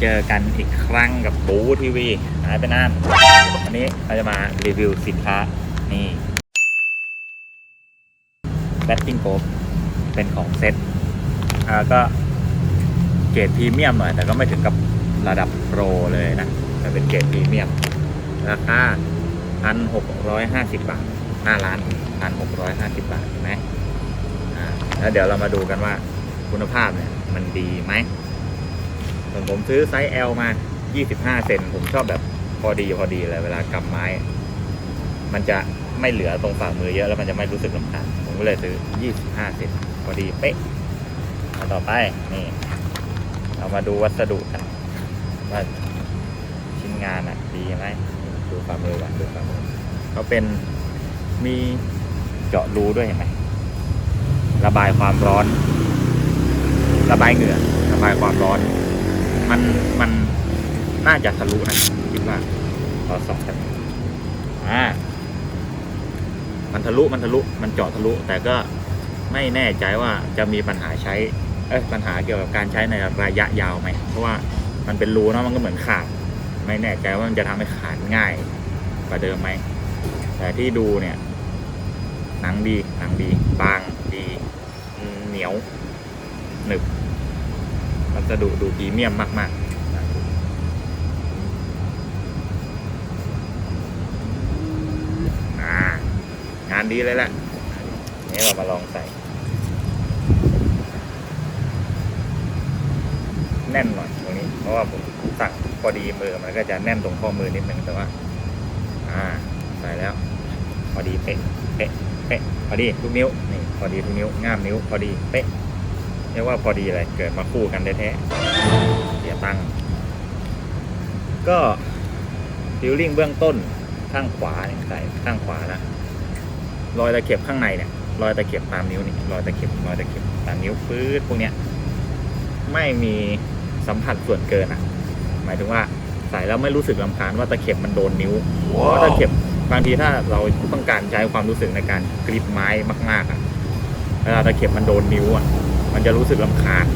เจอกันอีกครั้งกับบูทีวีหายไปนานวันนี้เราจะมารีวิวสินค้านี่แบตติ้งโกบเป็นของเซ็ตอ่าก็เกรดพรีเมียมหน่อย แต่ก็ไม่ถึงกับระดับโปรเลยนะแต่เป็นเกรดพรีเมียม ราคาพันหกร้อยห้าสิบบาทหน้าร้านพันหกร้อยห้าสิบบาทเห็นไหมแล้วเดี๋ยวเรามาดูกันว่าคุณภาพเนี่ย มันดีไหม ส่วนผมซื้อไซส์ L มา 25 เซนผมชอบแบบพอดีพอดีเลยเวลากำไม้ มันจะไม่เหลือตรงฝ่ามือเยอะแล้วมันจะไม่รู้สึกลำคาญผมก็เลยซื้อ 25 เซนพอดีเป๊ะเอาต่อไปนี่ เรามาดูวัสดุกันว่าชิ้นงานอะ ดีไหมดูฝ่ามือก่อนดูฝ่ามือเขาเป็นมีเจาะรูด้วยเห็นไหมระบายความร้อน ระบายเหงื่อระบายความร้อน มันมันน่าจะทะลุนะคิดว่าขอสองกันอ่ามันทะลุมันทะลุมันเจาะทะลุ แต่ก็ไม่แน่ใจว่าจะมีปัญหาใช้เอ้ยปัญหาเกี่ยวกับการใช้ในระยะยาวไหมเพราะว่ามันเป็นรูเนาะมันก็เหมือนขาด ไม่แน่ใจว่ามันจะทำให้ขาดง่ายกว่าเดิมไหมแต่ที่ดูเนี่ย หนังดีหนังดี บางดีเหนียวหนึบ วัสดุดูพรีเมียมมากๆงานดีเลยแหละนี่เรามาลองใส่ แน่นหน่อยตรงนี้ เพราะว่าผมสั่งพอดีมือมันก็จะแน่นตรงข้อมือนิดนึงแต่ว่า อ่า ใส่แล้ว พอดีเป๊ะ เป๊ะ เป๊ะ พอดีทุกนิ้ว นี่ พอดีทุกนิ้ว ง่ามนิ้ว พอดี เป๊ะ รียกว่าพอดีเลยเกิดมาคู่กันแท้ๆเสียตังค์ก็ฟิลลิ่งเบื้องต้นข้างขวาเนี่ยใส่ข้างขวานะรอยตะเข็บข้างในเนี่ยรอยตะเข็บตามนิ้วนี่รอยตะเข็บรอยตะเข็บตามนิ้วปื๊ดพวกเนี้ยไม่มีสัมผัสส่วนเกินอะ หมายถึงว่าใส่แล้วไม่รู้สึกลำคาญว่าตะเข็บมันโดนนิ้วเพราะว่าตะเข็บบางทีถ้าเราต้องการใช้ความรู้สึกในการกรีบไม้มากๆอะเวลาตะเข็บมันโดนนิ้วอะ มันจะรู้สึกลำคาญ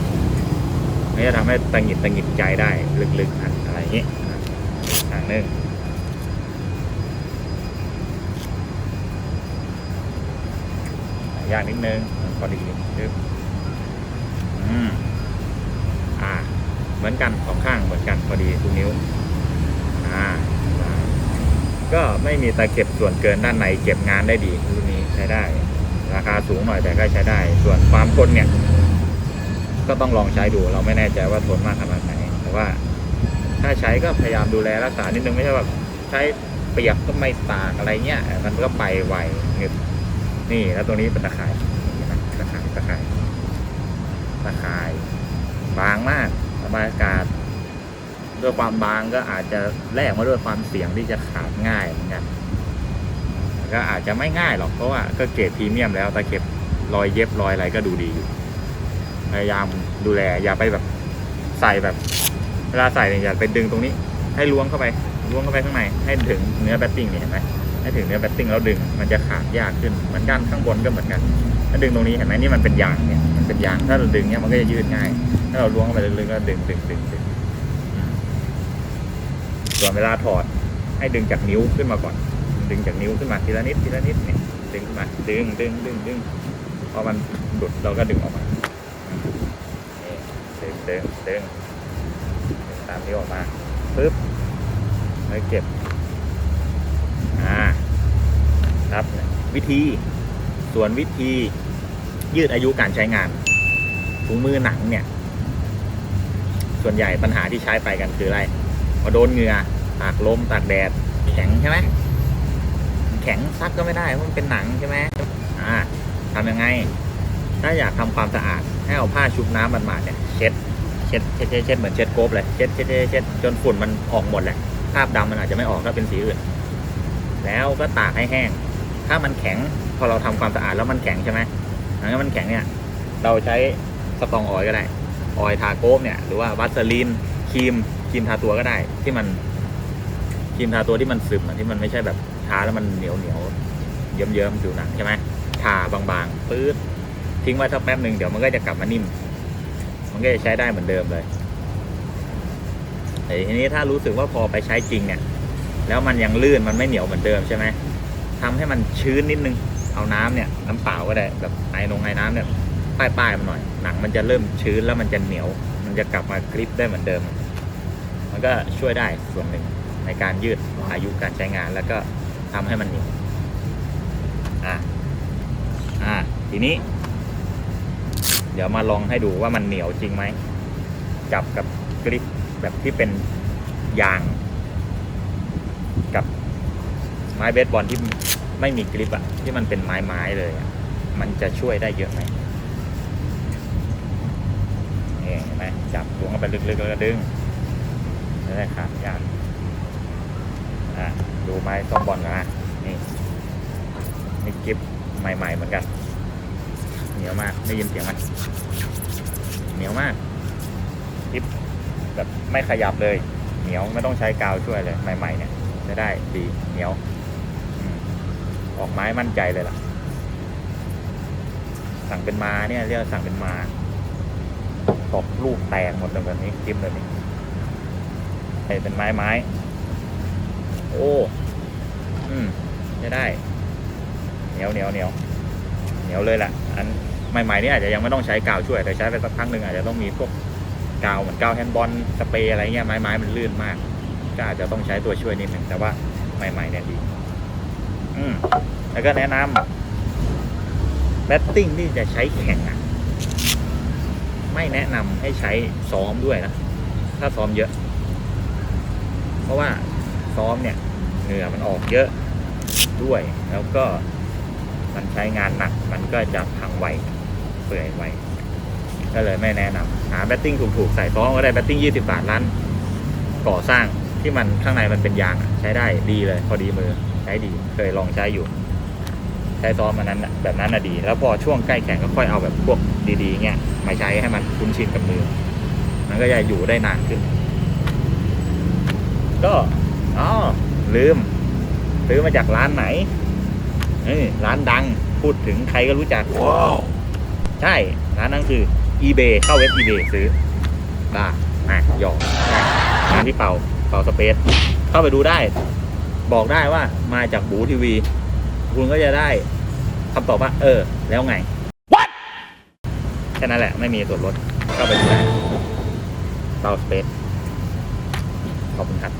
มันจะทำให้ตังหิดตังหิดใจได้ลึกๆอะไรอย่างนี้อะทางหนึ่งยากนิดนึงพอดีดึบอืมอ่า เหมือนกันสองข้างเหมือนกันพอดีทุกนิ้ว อ่า ก็ไม่มีตะเข็บส่วนเกินด้านในเก็บงานได้ดีรุ่นนี้ใช้ได้ ราคาสูงหน่อยแต่ก็ใช้ได้ ส่วนความทนเนี่ย ก็ต้องลองใช้ดู เราไม่แน่ใจว่าทนมากขนาดไหน แต่ว่า ถ้าใช้ก็พยายามดูแลรักษานิดนึงไม่ใช่แบบใช้เปียกก็ไม่ตากอะไรเงี้ย มันก็ไปไวเงึบนี่แล้วตัวนี้เป็นตะข่ายตะข่ายตะข่ายตะข่าย บางมากระบายอากาศด้วยความบางก็อาจจะแลกมาด้วยความเสี่ยงที่จะขาดง่ายเหมือนกัน ก็อาจจะไม่ง่ายหรอกเพราะว่าก็เกรดพรีเมียมแล้วตะเข็บรอยเย็บรอยอะไรก็ดูดีอยู่พยายามดูแลอย่าไปแบบใส่แบบเวลาใส่เนี่ยอย่าไปดึงตรงนี้ ให้ล้วงเข้าไปล้วงเข้าไปข้างในให้ถึงเนื้อแบตติ้งเนี่ยเห็นไหมให้ถึงเนื้อแบตติ้งแล้วดึงมันจะขาดยากขึ้นเหมือนกันข้างบนก็เหมือนกัน ถ้าดึงตรงนี้เห็นไหมนี่มันเป็นยางเนี่ยมันเป็นยางถ้าเราดึงเนี่ยมันก็จะยืดง่าย ถ้าเราล้วงเข้าไปลึกๆก็ดึงดึงดึงดึงส่วนเวลาถอดให้ดึงจากนิ้วขึ้นมาก่อน ดึงจากนิ้วขึ้นมาทีละนิดทีละนิดเนี่ยดึงขึ้นมาดึงดึงดึงดึงพอมันหลุดเราก็ดึงออกมาดึงดึงดึงดึงตามนิ้วออกมาปึ๊บแล้วเก็บอ่าครับวิธีส่วนวิธียืดอายุการใช้งานถุงมือหนังเนี่ย ส่วนใหญ่ปัญหาที่ใช้ไปกันคืออะไรพอโดนเหงื่อตากลมตากแดดแข็งใช่ไหม แข็งซักก็ไม่ได้เพราะมันเป็นหนังใช่ไหมอ่าทำยังไง ถ้าอยากทำความสะอาดให้เอาผ้าชุบน้ำมันมาดๆเนี่ยเช็ดเช็ดเช็ดเช็ดเช็ดเหมือนเช็ดโกบเลยเช็ดเช็ดเช็ดจนฝุ่นมันออกหมดแหละคราบดำมันอาจจะไม่ออกถ้าเป็นสีอื่น แล้วก็ตากให้แห้ง ถ้ามันแข็งพอเราทำความสะอาดแล้วมันแข็งใช่ไหมถ้ามันแข็งเนี่ยเราใช้สตองออยก็ได้ออยทาโกบเนี่ยหรือว่าวัสลีนครีมครีมทาตัวก็ได้ที่มันครีมทาตัวที่มันซึมที่มันไม่ใช่แบบาแล้วมันเหนียวเหนียวเยิ้มเยิ้มผิวหนังใช่ไหมทาบางๆปื๊ดทิ้งไว้สักแป๊บหนึ่งเดี๋ยวมันก็จะกลับมานิ่ม มันก็จะใช้ได้เหมือนเดิมเลยแต่ทีนี้ถ้ารู้สึกว่าพอไปใช้จริงเนี่ย แล้วมันยังลื่นมันไม่เหนียวเหมือนเดิมใช่ไหมทำให้มันชื้นนิดนึง เอาน้ำเนี่ยน้ำเปล่าก็ได้แบบไอ้ลงไอ้น้ำเนี่ยป้ายป้ายมันหน่อย หนังมันจะเริ่มชื้นแล้วมันจะเหนียว มันจะกลับมากริปได้เหมือนเดิม มันก็ช่วยได้ส่วนหนึ่งในการยืดอายุการใช้งานแล้วก็ ทำให้มันเหนียวอะอะทีนี้ เดี๋ยวมาลองให้ดูว่ามันเหนียวจริงไหม จับกับกริปแบบที่เป็นยาง กับไม้เบสบอลที่ไม่มีกริปอะที่มันเป็นไม้ไม้ๆเลยอะมันจะช่วยได้เยอะไหมเห็นไหมจับล้วงเข้าไปลึกๆแล้วก็ดึงจะได้ขาดยาง ดูไม้ส้มบอลนะนี่นี่กริปใหม่ๆเหมือนกัน เหนียวมากได้ยินเสียงไหมเหนียวมากกริปแบบไม่ขยับเลย เหนียวไม่ต้องใช้กาวช่วยเลยใหม่ๆเนี่ยจะได้ดีเหนียวออกไม้มั่นใจเลยล่ะ สั่งเป็นมาเนี่ยเรียกสั่งเป็นมาตกลูกแตกหมดเลยแบบนี้กิมเลยนี่ใส่เป็นไม้ไม้ โอ้ อืมจะได้ เหนียวเหนียวเหนียวเหนียวเลยล่ะอันใหม่ๆนี่อาจจะยังไม่ต้องใช้กาวช่วย แต่ใช้ไปสักพักหนึ่งอาจจะต้องมีพวกกาวเหมือนกาวแฮนด์บอลสเปรย์อะไรเงี้ยไม้ไม้มันลื่นมาก ก็อาจจะต้องใช้ตัวช่วยนิดหนึ่งแต่ว่าใหม่ๆเนี่ยดี อืมแล้วก็แนะนำแบตติ้งที่จะใช้แข่งอะ ไม่แนะนำให้ใช้ซ้อมด้วยนะ ถ้าซ้อมเยอะ เพราะว่า ซ้อมเนี่ยเหงื่อมันออกเยอะด้วย แล้วก็มันใช้งานหนัก มันก็จะพังไวเปื่อยไวก็เลยไม่แนะนำหาแบตติ้งถูกๆ ใส่ซ้อมก็ได้แบตติ้ง20 บาทร้านก่อสร้างที่มันข้างในมันเป็นยางใช้ได้ดีเลย พอดีมือใช้ดีเคยลองใช้อยู่ ใช้ซ้อมมันนั้นนะแบบนั้นนะดี แล้วพอช่วงใกล้แข่งก็ค่อยเอาแบบพวกดีๆเงี้ยมาใช้ให้มันคุ้นชินกับมือ มันก็จะอยู่ได้นานขึ้น ก็ อ๋อลืม ซื้อมาจากร้านไหนเอ้ยร้านดังพูดถึงใครก็รู้จักว้าวใช่ ร้านนั้นคือ eBay เข้าเว็บ eBay ซื้อบ้าอะหยอกใช่ร้านที่เป่าเป่าสเปซเข้าไปดูได้ บอกได้ว่ามาจากบูทีวี คุณก็จะได้คำตอบว่า เออ แล้วไง What? แค่นั้นแหละ ไม่มีส่วนลดเข้าไปดูได้เป่าสเปซขอบคุณครับ